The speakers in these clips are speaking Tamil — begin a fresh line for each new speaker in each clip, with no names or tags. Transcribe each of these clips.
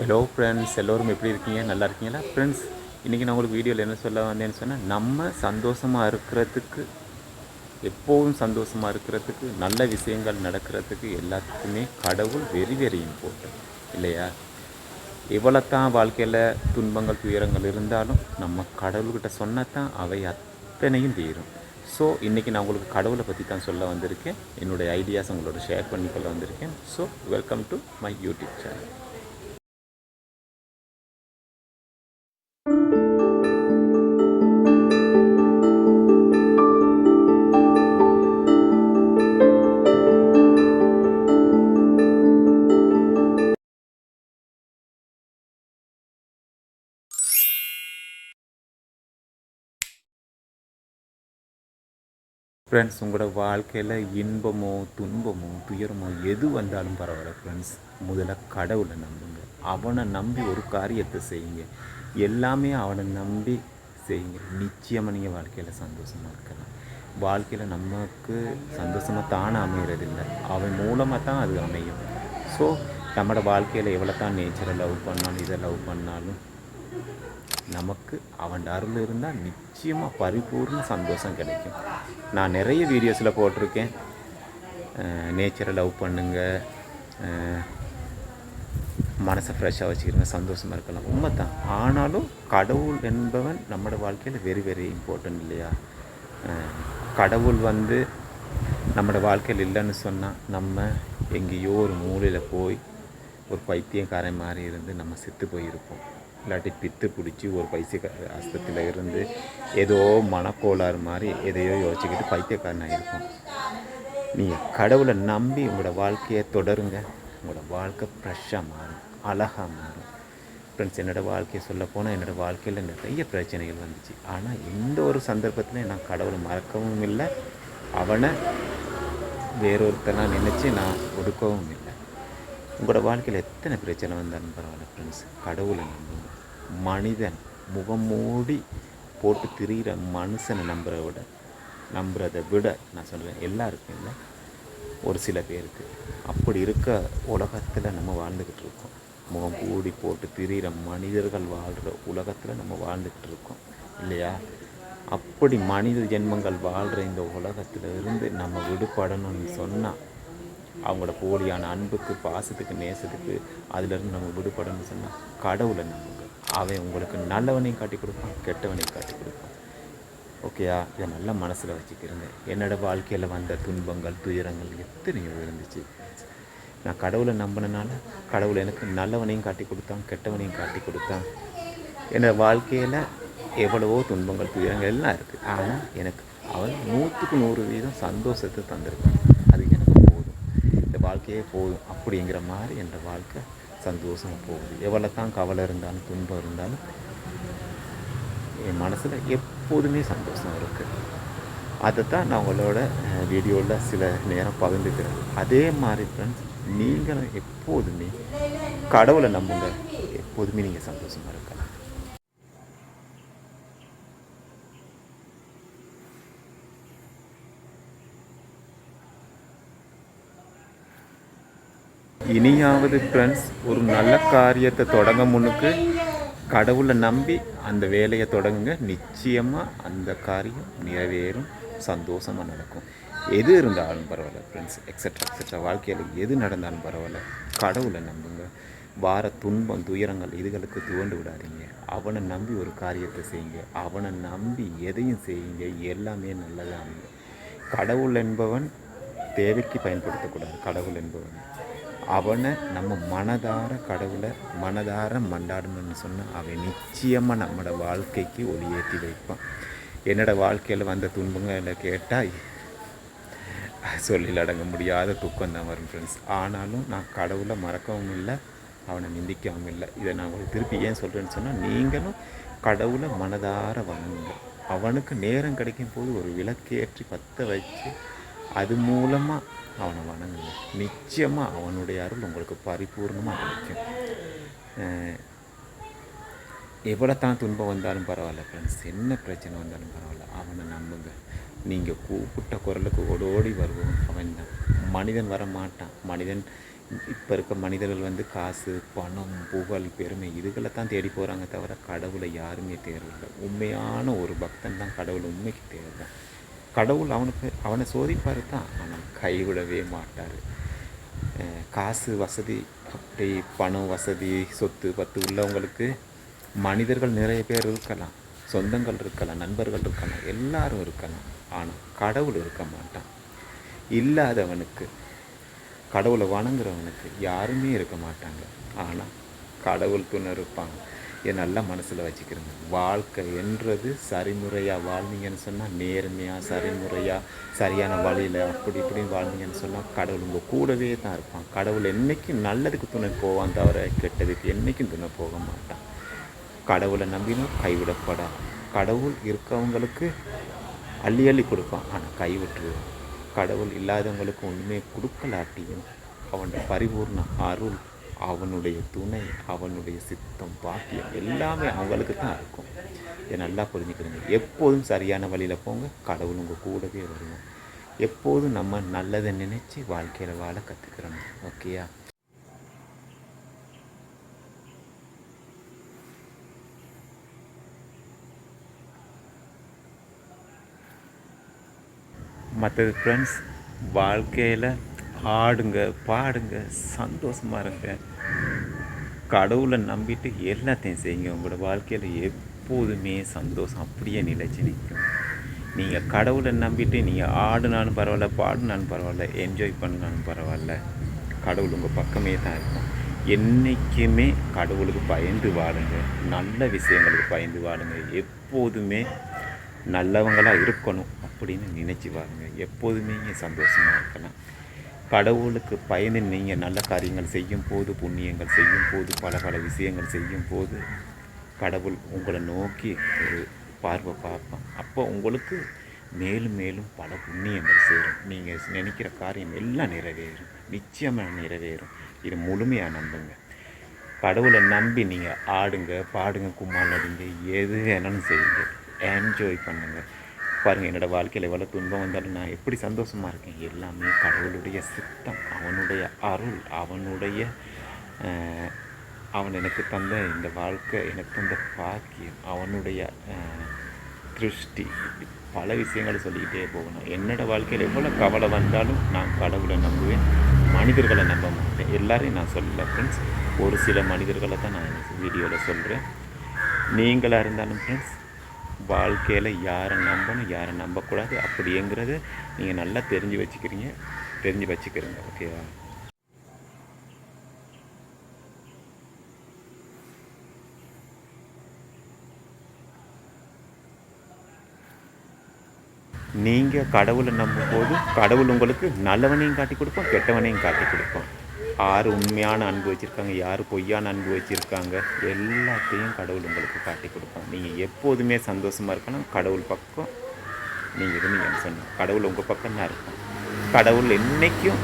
ஹலோ ஃப்ரெண்ட்ஸ் எல்லோரும் எப்படி இருக்கீங்க நல்லா இருக்கீங்களா ஃப்ரெண்ட்ஸ் இன்றைக்கி நான் உங்களுக்கு வீடியோவில் என்ன சொல்ல வந்தேன்னு சொன்னால் நம்ம சந்தோஷமாக இருக்கிறதுக்கு எப்போதும் சந்தோஷமாக இருக்கிறதுக்கு நல்ல விஷயங்கள் நடக்கிறதுக்கு எல்லாத்துக்குமே கடவுள் வெரி வெறி இம்பார்ட்டன்ட் இல்லையா எவ்வளோ தான் வாழ்க்கையில் துன்பங்கள் துயரங்கள் இருந்தாலும் நம்ம கடவுள்கிட்ட சொன்னால் தான் அவை அத்தனையும் தீரும் ஸோ இன்றைக்கி நான் உங்களுக்கு கடவுளை பற்றி தான் சொல்ல வந்திருக்கேன் என்னுடைய ஐடியாஸ் உங்களோட ஷேர் பண்ணிக்கொள்ள வந்திருக்கேன் so welcome to my YouTube channel friends உங்களோட வாழ்க்கையில் இன்பமோ துன்பமோ துயரமோ எது வந்தாலும் பரவாயில்ல ஃப்ரெண்ட்ஸ் முதல்ல கடவுளை நம்புங்க அவனை நம்பி ஒரு காரியத்தை செய்யுங்க எல்லாமே அவனை நம்பி செய்யுங்க நிச்சயமாக நீங்கள் வாழ்க்கையில் சந்தோஷமாக இருக்கலாம் வாழ்க்கையில் நமக்கு சந்தோஷமாக தானே அமைகிறதில்லை அவன் மூலமாக தான் அது அமையும் ஸோ நம்மளோட வாழ்க்கையில் எவ்வளோ தான் நேச்சரை லவ் பண்ணாலும் இதை லவ் பண்ணாலும் நமக்கு அவன் அருள் இருந்தால் நிச்சயமாக பரிபூர்ண சந்தோஷம் கிடைக்கும் நான் நிறைய வீடியோஸில் போட்டிருக்கேன் நேச்சரை லவ் பண்ணுங்கள் மனசை ஃப்ரெஷ்ஷாக வச்சுக்கிறங்க சந்தோஷமாக இருக்கலாம் உண்மை தான் ஆனாலும் கடவுள் என்பவன் நம்மளோட வாழ்க்கையில் வெரி வெரி இம்பார்ட்டன்ட் இல்லையா கடவுள் வந்து நம்மளோட வாழ்க்கையில் இல்லைன்னு சொன்னால் நம்ம எங்கேயோ ஒரு மூலையில் போய் ஒரு பைத்தியக்காரன் மாதிரி இருந்து நம்ம செத்து போயிருப்போம் இல்லாட்டி பித்து பிடிச்சி ஒரு பைசிய அஸ்தத்தில் இருந்து ஏதோ மனக்கோளாறு மாதிரி எதையோ யோசிச்சுக்கிட்டு பைத்தியக்காரனாக இருக்கும் நீங்கள் கடவுளை நம்பி உங்களோட வாழ்க்கையை தொடருங்க உங்களோட வாழ்க்கை ஃப்ரெஷ்ஷாக மாறும் அழகாக மாறும் ஃப்ரெண்ட்ஸ் என்னோடய வாழ்க்கையை சொல்லப்போனால் என்னோடய வாழ்க்கையில் நிறைய பிரச்சனைகள் வந்துச்சு ஆனால் எந்த ஒரு சந்தர்ப்பத்திலையும் நான் கடவுளை மறக்கவும் இல்லை அவனை வேறொருத்தனாக நினச்சி நான் ஒடுக்கவும் இல்லை உங்களோட வாழ்க்கையில் எத்தனை பிரச்சனை வந்தாலும் பரவாயில்ல ஃப்ரெண்ட்ஸ் கடவுளை நம்புங்க மனிதன் முகம் மூடி போட்டு திரிகிற மனுஷனை நம்புகிறத விட நம்புகிறத விட நான் சொல்கிறேன் எல்லாருக்கும் இல்லை ஒரு சில பேருக்கு அப்படி இருக்க உலகத்தில் நம்ம வாழ்ந்துக்கிட்டு இருக்கோம் முகம் கூடி போட்டு திரிகிற மனிதர்கள் வாழ்கிற உலகத்தில் நம்ம வாழ்ந்துக்கிட்டு இருக்கோம் இல்லையா அப்படி மனித ஜென்மங்கள் வாழ்கிற இந்த உலகத்தில் இருந்து நம்ம விடுபடணும்னு சொன்னால் அவங்களோட போலியான அன்புக்கு பாசத்துக்கு நேசத்துக்கு அதிலிருந்து நம்ம விடுபடணும்னு சொன்னால் கடவுளை நம்புங்க அவன் உங்களுக்கு நல்லவனையும் காட்டி கொடுப்பான் கெட்டவனையும் காட்டி கொடுப்பான் ஓகேயா இதை நல்லா மனசில் வச்சுக்கிறேங்க என்னோடய வாழ்க்கையில் வந்த துன்பங்கள் துயரங்கள் எத்தனையோ இருந்துச்சு நான் கடவுளை நம்பினனால கடவுள் எனக்கு நல்லவனையும் காட்டி கொடுத்தான் கெட்டவனையும் காட்டி கொடுத்தான் என்னோடய வாழ்க்கையில் எவ்வளவோ துன்பங்கள் துயரங்கள் எல்லாம் இருக்குது ஆனால் எனக்கு அவன் நூற்றுக்கு நூறு வீதம் சந்தோஷத்தை தந்திருக்கான் இந்த வாழ்க்கையே போதும் அப்படிங்கிற மாதிரி என்ற வாழ்க்கை சந்தோஷமாக போகுது எவ்வளோ தான் கவலை இருந்தாலும் துன்பம் இருந்தாலும் என் மனசில் எப்போதுமே சந்தோஷம் இருக்குது அதை தான் நான் உங்களோட வீடியோவில் சில நேரம் பகிர்ந்துக்கிறேன் அதே மாதிரி ஃப்ரெண்ட்ஸ் நீங்களும் எப்போதுமே கடவுளை நம்புங்க எப்போதுமே நீங்கள் சந்தோஷமாக இருக்கலாம் இனியாவது ஃப்ரெண்ட்ஸ் ஒரு நல்ல காரியத்தை தொடங்க முன்னுக்கு கடவுளை நம்பி அந்த வேலையை தொடங்குங்க நிச்சயமாக அந்த காரியம் நிறைவேறும் சந்தோஷமாக நடக்கும் எது இருந்தாலும் பரவாயில்ல ஃப்ரெண்ட்ஸ் எக்ஸட்ரா எக்ஸட்ரா வாழ்க்கையில் எது நடந்தாலும் பரவாயில்ல கடவுளை நம்புங்க வார துன்பம் துயரங்கள் இதுகளுக்கு துவண்டு விடாதீங்க அவனை நம்பி ஒரு காரியத்தை செய்யுங்க அவனை நம்பி எதையும் செய்யுங்க எல்லாமே நல்லதாக கடவுள் என்பவன் தேவைக்கு பயன்படுத்தக்கூடாது கடவுள் என்பவன் அவனை நம்ம மனதார கடவுளை மனதார மண்டாடணும்னு சொன்னால் அவன் நிச்சயமாக நம்மளோட வாழ்க்கைக்கு ஒளியேற்றி ஏற்றி வைப்பான் என்னோடய வாழ்க்கையில் வந்த துன்பங்களை கேட்டால் சொல்லில் அடங்க முடியாத துக்கம் தான் வரும் ஃப்ரெண்ட்ஸ் ஆனாலும் நான் கடவுளை மறக்கவும் இல்லை அவனை நிந்திக்கவும் இல்லை இதை நான் உங்களுக்கு திருப்பி ஏன் சொல்கிறேன்னு சொன்னால் நீங்களும் கடவுளை மனதார வணங்குங்க அவனுக்கு நேரம் கிடைக்கும் போது ஒரு விளக்கேற்றி பற்ற வச்சு அது மூலமாக அவனை வணங்குங்க நிச்சயமாக அவனுடைய அருள் உங்களுக்கு பரிபூர்ணமாக கிடைக்கும் எவ்வளோ தான் துன்பம் வந்தாலும் பரவாயில்ல ஃப்ரெண்ட்ஸ் என்ன பிரச்சனை வந்தாலும் பரவாயில்ல அவனை நம்புங்க நீங்கள் கூப்பிட்ட குரலுக்கு ஓடோடி வருவோம் அவன் தான் மனிதன் வர மாட்டான் மனிதன் இப்போ இருக்க மனிதர்கள் வந்து காசு பணம் புகழ் பெருமை இதுகளை தான் தேடி போகிறாங்க தவிர கடவுளை யாருமே தேர்வில்லை உண்மையான ஒரு பக்தன் தான் கடவுள் உண்மைக்கு தேவை தான் கடவுள் அவனுக்கு அவனை சோதிப்பார் தான் ஆனால் கைவிடவே மாட்டார் காசு வசதி அப்படி பணம் வசதி சொத்து பத்து உள்ளவங்களுக்கு மனிதர்கள் நிறைய பேர் இருக்கலாம் சொந்தங்கள் இருக்கலாம் நண்பர்கள் இருக்கலாம் எல்லாரும் இருக்கலாம் ஆனால் கடவுள் இருக்க மாட்டான் இல்லாதவனுக்கு கடவுளை வணங்குறவனுக்கு யாருமே இருக்க மாட்டாங்க ஆனால் கடவுள் துணை இருப்பாங்க என் நல்லா மனசில் வச்சுக்கிறேங்க வாழ்க்கை என்றது சரிமுறையாக வாழ்ந்தீங்கன்னு சொன்னால் நேர்மையாக சரிமுறையாக சரியான வழியில் அப்படி இப்படின்னு வாழ்ந்தீங்கன்னு சொன்னால் கடவுள் உங்கள் கூடவே தான் இருப்பான் கடவுள் என்றைக்கும் நல்லதுக்கு துணை போவான் தவிர கெட்டதுக்கு என்றைக்கும் துணை போக மாட்டான் கடவுளை நம்பினா கைவிடப்படாது கடவுள் இருக்கவங்களுக்கு அள்ளி அள்ளி கொடுப்பான் ஆனால் கைவிட்டுருவான் கடவுள் இல்லாதவங்களுக்கு ஒன்றுமே கொடுக்கலாட்டியும் அவனோட பரிபூர்ண அருள் அவனுடைய துணை அவனுடைய சித்தம் பாக்கியம் எல்லாமே அவங்களுக்கு தான் இருக்கும் இதை நல்லா புரிஞ்சுக்கிறீங்க எப்போதும் சரியான வழியில் போங்க கடவுள் உங்கள் கூடவே வருவோம் எப்போதும் நம்ம நல்லதை நினச்சி வாழ்க்கையில் வாழ கற்றுக்கிறோம் ஓகேயா மற்றது ஃப்ரெண்ட்ஸ் வாழ்க்கையில் ஆடுங்க பாடுங்க சந்தோஷமாக இருங்க கடவுளை நம்பிட்டு எல்லாத்தையும் செய்யுங்க உங்களோட வாழ்க்கையில் எப்போதுமே சந்தோஷம் அப்படியே நிலைச்சி நிற்கும் நீங்கள் கடவுளை நம்பிட்டு நீங்கள் ஆடுனாலும் பரவாயில்ல பாடுனாலும் பரவாயில்ல என்ஜாய் பண்ணாலும் பரவாயில்ல கடவுள் உங்கள் பக்கமே தான் இருக்கும் என்றைக்குமே கடவுளுக்கு பயந்து வாடுங்க நல்ல விஷயங்களுக்கு பயந்து வாடுங்க எப்போதுமே நல்லவங்களாக இருக்கணும் அப்படின்னு நினச்சி வாருங்க எப்போதுமே சந்தோஷமாக இருக்கலாம் கடவுளுக்கு பயந்து நீங்கள் நல்ல காரியங்கள் செய்யும் போது புண்ணியங்கள் செய்யும் போது பல பல விஷயங்கள் செய்யும் போது கடவுள் உங்களை நோக்கி ஒரு பார்வை பார்ப்பான் அப்போ உங்களுக்கு மேலும் மேலும் பல புண்ணியங்கள் சேரும் நீங்கள் நினைக்கிற காரியம் எல்லாம் நிறைவேறும் நிச்சயமாக நிறைவேறும் இது முழுமையாக நம்புங்க கடவுளை நம்பி நீங்கள் ஆடுங்க பாடுங்க கும்மால் எது வேணாலும் செய்யுங்க என்ஜாய் பண்ணுங்கள் பாருங்கள் என்னோடய வாழ்க்கையில் எவ்வளோ துன்பம் வந்தாலும் நான் எப்படி சந்தோஷமாக இருக்கேன் எல்லாமே கடவுளுடைய சித்தம் அவனுடைய அருள் அவனுடைய அவன் எனக்கு தந்த இந்த வாழ்க்கை எனக்கு தந்த பாக்கியம் அவனுடைய திருஷ்டி பல விஷயங்களை சொல்லிக்கிட்டே போகணும் என்னோடய வாழ்க்கையில் எவ்வளோ கவலை வந்தாலும் நான் கடவுளை நம்புவேன் மனிதர்களை நம்ப மாட்டேன் எல்லாரையும் நான் சொல்ல ஃப்ரெண்ட்ஸ் ஒரு சில மனிதர்களை தான் நான் வீடியோவில் சொல்கிறேன் நீங்களாக இருந்தாலும் ஃப்ரெண்ட்ஸ் வாழ்க்கையில் யாரை நம்பணும் யாரை நம்பக்கூடாது அப்படிங்கிறத நீங்கள் நல்லா தெரிஞ்சு வச்சுக்கிறீங்க தெரிஞ்சு வச்சுக்கிறீங்க ஓகேவா நீங்கள் கடவுளை நம்பும்போது கடவுள் உங்களுக்கு நல்லவனையும் காட்டி கொடுப்போம் கெட்டவனையும் காட்டி கொடுப்போம் யார் உண்மையான அன்பு வச்சுருக்காங்க யார் பொய்யான அன்பு வச்சுருக்காங்க எல்லாத்தையும் கடவுள் உங்களுக்கு காட்டி கொடுப்பாங்க நீங்கள் எப்போதுமே சந்தோஷமாக இருக்கணும் கடவுள் பக்கம் நீங்கள் இருந்தீங்கன்னு சொன்னோம் கடவுள் உங்கள் பக்கம் தான் இருக்கும் கடவுள் என்றைக்கும்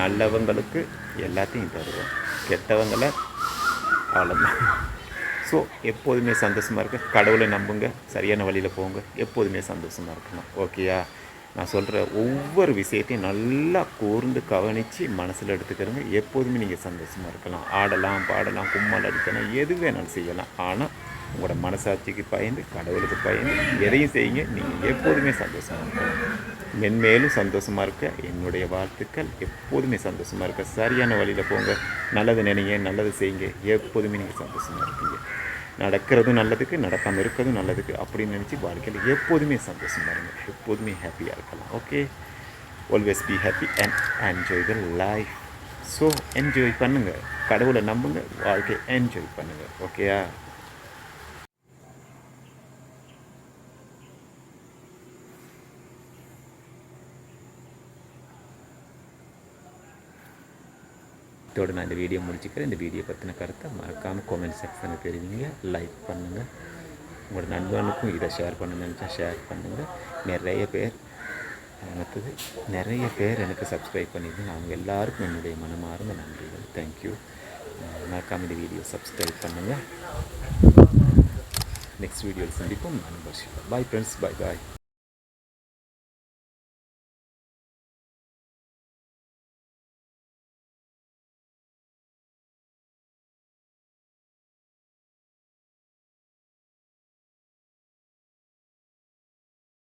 நல்லவங்களுக்கு எல்லாத்தையும் தருவோம் கெட்டவங்களை அவ்வளோதான் ஸோ எப்போதுமே சந்தோஷமாக இருக்க கடவுளை நம்புங்க சரியான வழியில் போங்க எப்போதுமே சந்தோஷமாக இருக்கணும் ஓகேயா நான் சொல்கிற ஒவ்வொரு விஷயத்தையும் நல்லா கூர்ந்து கவனித்து மனசில் எடுத்துக்கிறவங்க எப்போதுமே நீங்கள் சந்தோஷமாக இருக்கலாம் ஆடலாம் பாடலாம் கும்மல் அடிக்கலாம் எது வேணாலும் செய்யலாம் ஆனால் உங்களோட மனசாட்சிக்கு பயந்து கடவுளுக்கு பயந்து எதையும் செய்யுங்க நீங்கள் எப்போதுமே சந்தோஷமாக இருக்கலாம் மென்மேலும் சந்தோஷமாக இருக்க என்னுடைய வாழ்த்துக்கள் எப்போதுமே சந்தோஷமாக இருக்க சரியான வழியில் போங்க நல்லது நினைங்க நல்லது செய்யுங்க எப்போதுமே நீங்கள் சந்தோஷமாக இருக்கீங்க நடக்கிறதும் நல்லதுக்கு நடக்காமல் இருக்கிறதும் நல்லதுக்கு அப்படின்னு நினச்சி வாழ்க்கையில் எப்போதுமே சந்தோஷம் பாருங்கள் எப்போதுமே ஹாப்பியாக இருக்கலாம் okay always be happy and enjoy the life so enjoy பண்ணுங்கள் கடவுளை நம்புங்க வாழ்க்கையை என்ஜாய் பண்ணுங்கள் ஓகேயா இதோடு நான் இந்த வீடியோ முடிச்சுக்கிறேன் இந்த வீடியோ பற்றின கருத்தை மறக்காமல் கமெண்ட் செக்ஷனில் தெரிவிங்க லைக் பண்ணுங்கள் உங்களோட நண்பனுக்கும் இதை ஷேர் பண்ண நினச்சா ஷேர் பண்ணுங்கள் நிறைய பேர் அடுத்தது நிறைய பேர் எனக்கு சப்ஸ்கிரைப் பண்ணியிருந்தேன் அவங்க எல்லாருக்கும் என்னுடைய மனமார்ந்த நன்றிகள் தேங்க்யூ மறக்காமல் இந்த வீடியோ சப்ஸ்கிரைப் பண்ணுங்கள் நெக்ஸ்ட் வீடியோவில் சந்திப்போம் நான் பாய் ஃப்ரெண்ட்ஸ் பாய் பாய்